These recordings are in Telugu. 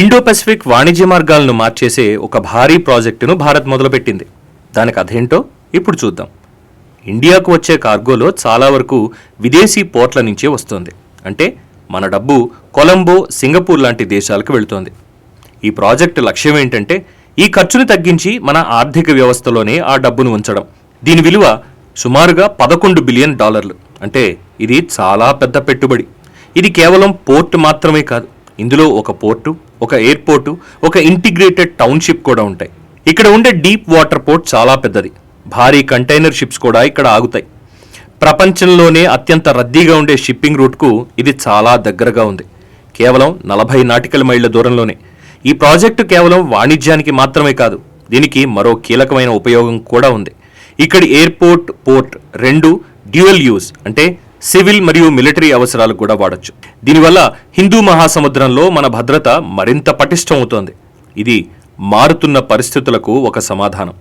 ఇండో పసిఫిక్ వాణిజ్య మార్గాలను మార్చేసే ఒక భారీ ప్రాజెక్టును భారత్ మొదలుపెట్టింది. దానికి అదేంటో ఇప్పుడు చూద్దాం. ఇండియాకు వచ్చే కార్గోలో చాలా వరకు విదేశీ పోర్ట్ల నుంచే వస్తుంది. అంటే మన డబ్బు కొలంబో సింగపూర్ లాంటి దేశాలకు వెళుతోంది. ఈ ప్రాజెక్టు లక్ష్యం ఏంటంటే ఈ ఖర్చును తగ్గించి మన ఆర్థిక వ్యవస్థలోనే ఆ డబ్బును ఉంచడం. దీని విలువ సుమారుగా పదకొండు బిలియన్ డాలర్లు. అంటే ఇది చాలా పెద్ద పెట్టుబడి. ఇది కేవలం పోర్టు మాత్రమే కాదు. ఇందులో ఒక పోర్టు ఒక ఎయిర్పోర్టు ఒక ఇంటిగ్రేటెడ్ టౌన్షిప్ కూడా ఉంటాయి. ఇక్కడ ఉండే డీప్ వాటర్ పోర్ట్ చాలా పెద్దది. భారీ కంటైనర్ షిప్స్ కూడా ఇక్కడ ఆగుతాయి. ప్రపంచంలోనే అత్యంత రద్దీగా ఉండే షిప్పింగ్ రూట్కు ఇది చాలా దగ్గరగా ఉంది. కేవలం నలభై నాటికల్ మైళ్ళ దూరంలోనే. ఈ ప్రాజెక్టు కేవలం వాణిజ్యానికి మాత్రమే కాదు దీనికి మరో కీలకమైన ఉపయోగం కూడా ఉంది. ఇక్కడి ఎయిర్పోర్ట్ పోర్ట్ రెండు డ్యూయల్ యూజ్ అంటే సివిల్ మరియు మిలిటరీ అవసరాలకు కూడా వాడొచ్చు. దీనివల్ల హిందూ మహాసముద్రంలో మన భద్రత మరింత పటిష్టమవుతోంది. ఇది మారుతున్న పరిస్థితులకు ఒక సమాధానం.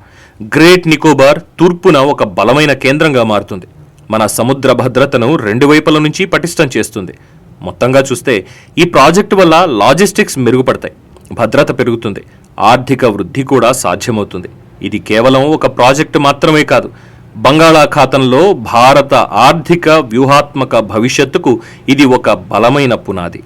గ్రేట్ నికోబార్ తూర్పున ఒక బలమైన కేంద్రంగా మారుతుంది. మన సముద్ర భద్రతను రెండు వైపుల నుంచి పటిష్టం చేస్తుంది. మొత్తంగా చూస్తే ఈ ప్రాజెక్టు వల్ల లాజిస్టిక్స్ మెరుగుపడతాయి. భద్రత పెరుగుతుంది. ఆర్థిక వృద్ధి కూడా సాధ్యమవుతుంది. ఇది కేవలం ఒక ప్రాజెక్టు మాత్రమే కాదు బంగాళాఖాతంలో భారత ఆర్థిక వ్యూహాత్మక భవిష్యత్తుకు ఇది ఒక బలమైన పునాది.